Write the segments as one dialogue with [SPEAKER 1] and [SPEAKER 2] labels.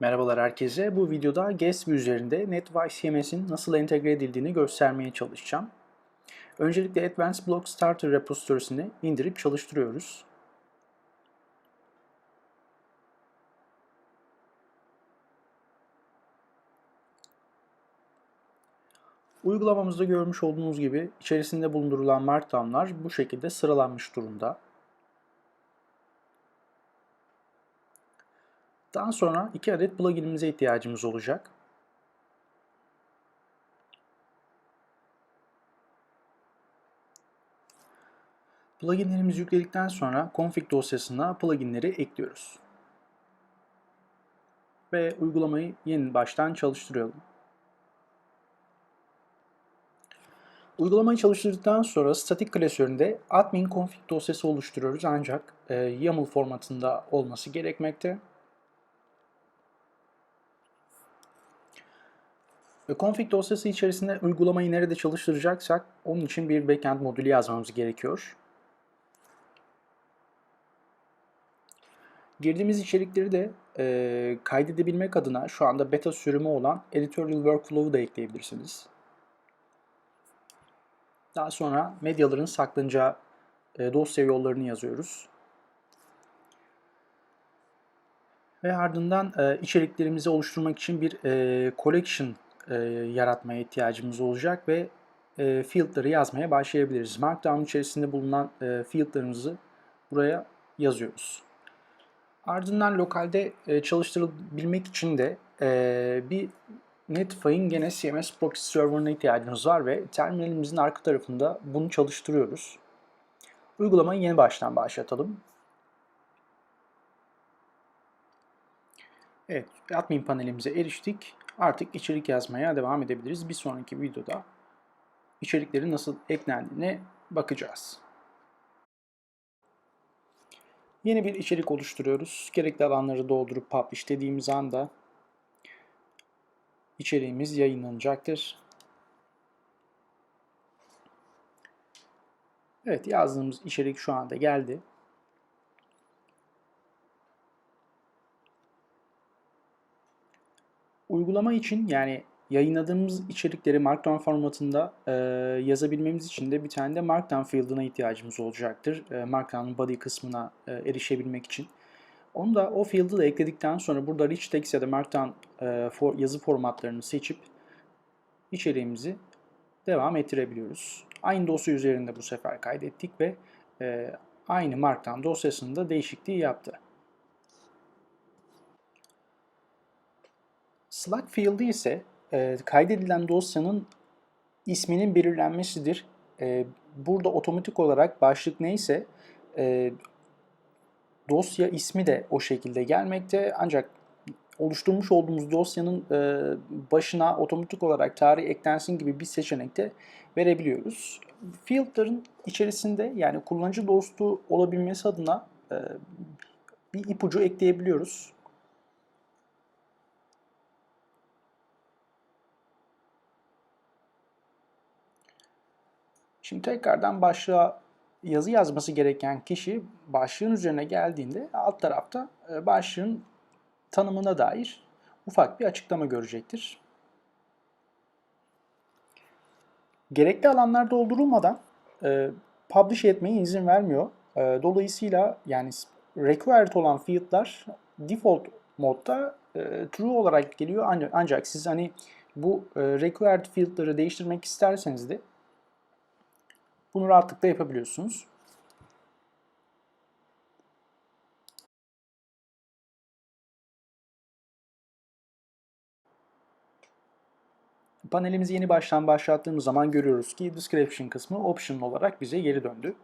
[SPEAKER 1] Merhabalar herkese. Bu videoda Gatsby üzerinde NetWise CMS'in nasıl entegre edildiğini göstermeye çalışacağım. Öncelikle Advanced Block Starter repositorisini indirip çalıştırıyoruz. Uygulamamızda görmüş olduğunuz gibi içerisinde bulundurulan markdownlar bu şekilde sıralanmış durumda. Daha sonra iki adet pluginimize ihtiyacımız olacak. Pluginlerimizi yükledikten sonra config dosyasına pluginleri ekliyoruz. Ve uygulamayı yeni baştan çalıştıralım. Uygulamayı çalıştırdıktan sonra statik klasöründe admin config dosyası oluşturuyoruz ancak e, YAML formatında olması gerekmekte. Ve config dosyası içerisinde uygulamayı nerede çalıştıracaksak onun için bir backend modülü yazmamız gerekiyor. Girdiğimiz içerikleri de e, kaydedebilmek adına şu anda beta sürümü olan Editorial Workflow'u da ekleyebilirsiniz. Daha sonra medyaların saklanacağı e, dosya yollarını yazıyoruz. Ve ardından e, içeriklerimizi oluşturmak için bir e, collection e, yaratmaya ihtiyacımız olacak ve e, field'ları yazmaya başlayabiliriz. Markdown içerisinde bulunan e, field'larımızı buraya yazıyoruz. Ardından lokalde e, çalıştırılabilmek için de e, bir Netfy'in gene CMS proxy server'ına ihtiyacımız var ve terminalimizin arka tarafında bunu çalıştırıyoruz. Uygulamayı yeni baştan başlatalım. Evet, admin panelimize eriştik. Artık içerik yazmaya devam edebiliriz. Bir sonraki videoda içeriklerin nasıl eklendiğine bakacağız. Yeni bir içerik oluşturuyoruz. Gerekli alanları doldurup publish dediğimiz anda içeriğimiz yayınlanacaktır. Evet yazdığımız içerik şu anda geldi. Uygulama için yani yayınladığımız içerikleri Markdown formatında e, yazabilmemiz için de bir tane de Markdown field'ına ihtiyacımız olacaktır. E, Markdown'un body kısmına e, erişebilmek için. Onu da o field'ı da ekledikten sonra burada rich text ya da Markdown e, for, yazı formatlarını seçip içeriğimizi devam ettirebiliyoruz. Aynı dosya üzerinde bu sefer kaydettik ve e, aynı Markdown dosyasında değişikliği yaptı. Slug field'i ise e, kaydedilen dosyanın isminin belirlenmesidir. E, burada otomatik olarak başlık neyse e, dosya ismi de o şekilde gelmekte. Ancak oluşturmuş olduğumuz dosyanın e, başına otomatik olarak tarih eklensin gibi bir seçenek de verebiliyoruz. Field'ların içerisinde yani kullanıcı dostu olabilmesi adına e, bir ipucu ekleyebiliyoruz. Şimdi tekrardan başlığa yazı yazması gereken kişi başlığın üzerine geldiğinde alt tarafta e, başlığın tanımına dair ufak bir açıklama görecektir. Gerekli alanlar doldurulmadan e, publish etmeye izin vermiyor. E, dolayısıyla yani required olan field'lar default modda e, true olarak geliyor ancak, siz hani bu e, required field'ları değiştirmek isterseniz de bunu rahatlıkla yapabiliyorsunuz. Panelimizi yeni baştan başlattığımız zaman görüyoruz ki description kısmı optional olarak bize geri döndü.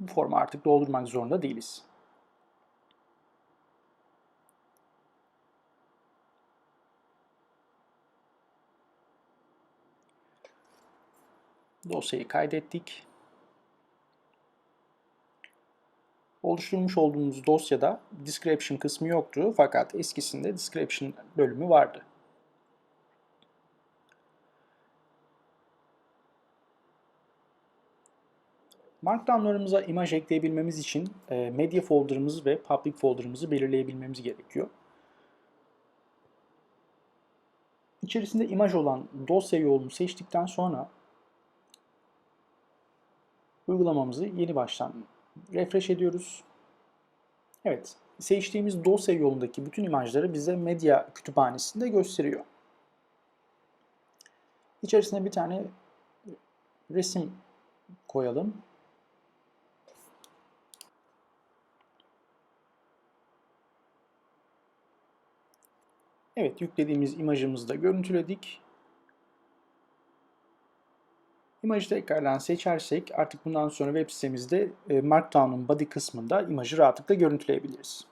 [SPEAKER 1] Bu formu artık doldurmak zorunda değiliz. Dosyayı kaydettik. Oluşturmuş olduğumuz dosyada description kısmı yoktu fakat eskisinde description bölümü vardı. Markdown'larımıza imaj ekleyebilmemiz için e, media folder'ımızı ve public folder'ımızı belirleyebilmemiz gerekiyor. İçerisinde imaj olan dosya yolunu seçtikten sonra uygulamamızı yeni baştan refresh ediyoruz. Evet, seçtiğimiz dosya yolundaki bütün imajları bize medya kütüphanesinde gösteriyor. İçerisine bir tane resim koyalım. Evet, yüklediğimiz imajımızı da görüntüledik. İmajı tekrardan seçersek artık bundan sonra web sitemizde e, Markdown'un body kısmında imajı rahatlıkla görüntüleyebiliriz.